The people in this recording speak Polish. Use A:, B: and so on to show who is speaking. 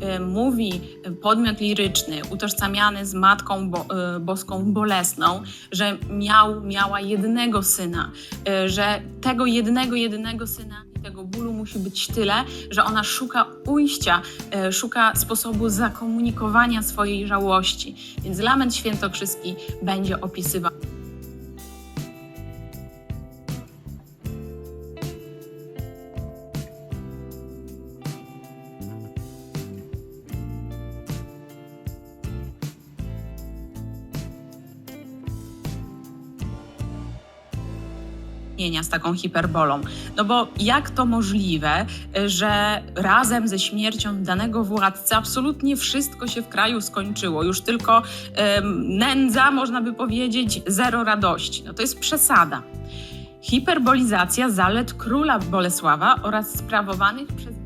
A: e, mówi podmiot liryczny utożsamiany z Matką Bo, e, Boską Bolesną, że miał, miała jednego syna, e, że tego jednego, jedynego syna i tego bólu musi być tyle, że ona szuka ujścia, szuka sposobu zakomunikowania swojej żałości. Więc lament świętokrzyski będzie opisywał z taką hiperbolą. No bo jak to możliwe, że razem ze śmiercią danego władcy absolutnie wszystko się w kraju skończyło? Już tylko nędza, można by powiedzieć, zero radości. No to jest przesada. Hiperbolizacja zalet króla Bolesława oraz sprawowanych przez